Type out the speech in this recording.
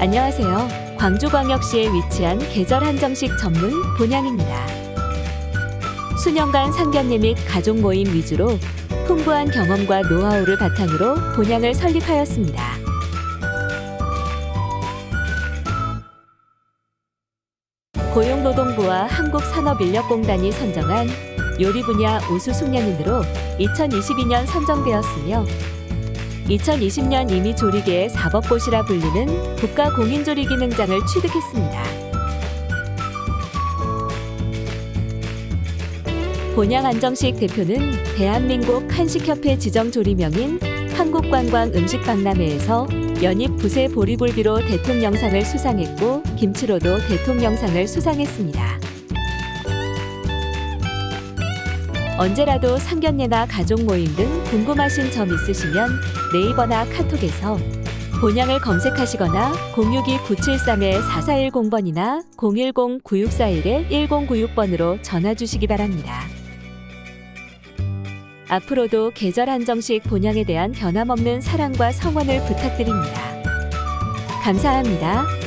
안녕하세요. 광주광역시에 위치한 계절 한정식 전문 본향입니다. 수년간 상견례 및 가족 모임 위주로 풍부한 경험과 노하우를 바탕으로 본향을 설립하였습니다. 고용노동부와 한국산업인력공단이 선정한 요리 분야 우수 숙련인으로 2022년 선정되었으며 2020년 이미 조리계의 사법고시라 불리는 국가공인조리기능장을 취득했습니다. 본향안정식 대표는 대한민국 한식협회 지정조리명인 한국관광음식박람회에서 연잎 부세 보리굴비로 대통령상을 수상했고 김치로도 대통령상을 수상했습니다. 언제라도 상견례나 가족 모임 등 궁금하신 점 있으시면 네이버나 카톡에서 본향을 검색하시거나 062-973-4410번이나 010-9641-1096번으로 전화 주시기 바랍니다. 앞으로도 계절 한정식 본향에 대한 변함없는 사랑과 성원을 부탁드립니다. 감사합니다.